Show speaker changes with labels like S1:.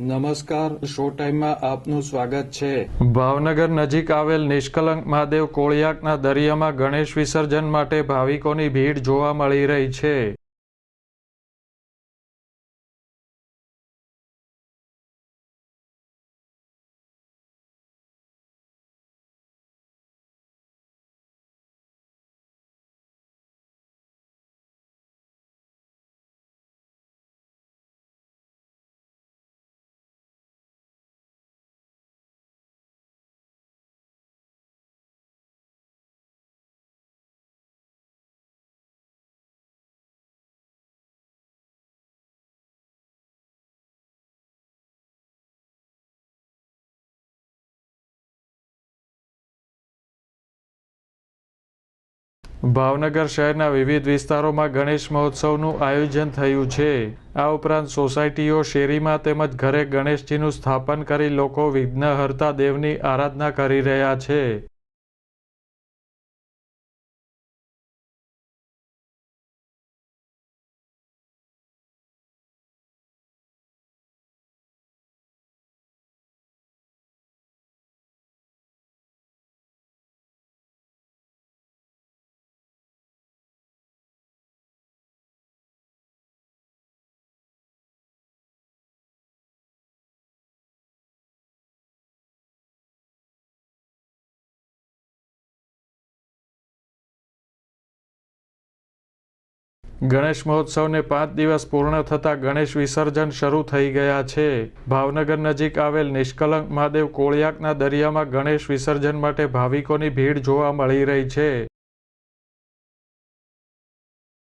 S1: નમસ્કાર, શો ટાઈમમાં આપનું સ્વાગત છે.
S2: ભાવનગર નજીક આવેલ નિષ્કલંક મહાદેવ કોળિયાકના દરિયામાં ગણેશ વિસર્જન માટે ભાવિકોની ભીડ જોવા મળી રહી છે. ભાવનગર શહેરના વિવિધ વિસ્તારોમાં ગણેશ મહોત્સવનું આયોજન થયું છે. આ ઉપરાંત સોસાયટીઓ, શેરીમાં તેમજ ઘરે ગણેશજીનું સ્થાપન કરી લોકો વિઘ્નહર્તા દેવની આરાધના કરી રહ્યા છે. ગણેશ મહોત્સવને પાંચ દિવસ પૂર્ણ થતાં ગણેશ વિસર્જન શરૂ થઈ ગયા છે. ભાવનગર નજીક આવેલ નિષ્કલંક મહાદેવ કોળિયાકના દરિયામાં ગણેશ વિસર્જન માટે ભાવિકોની ભીડ જોવા મળી રહી છે.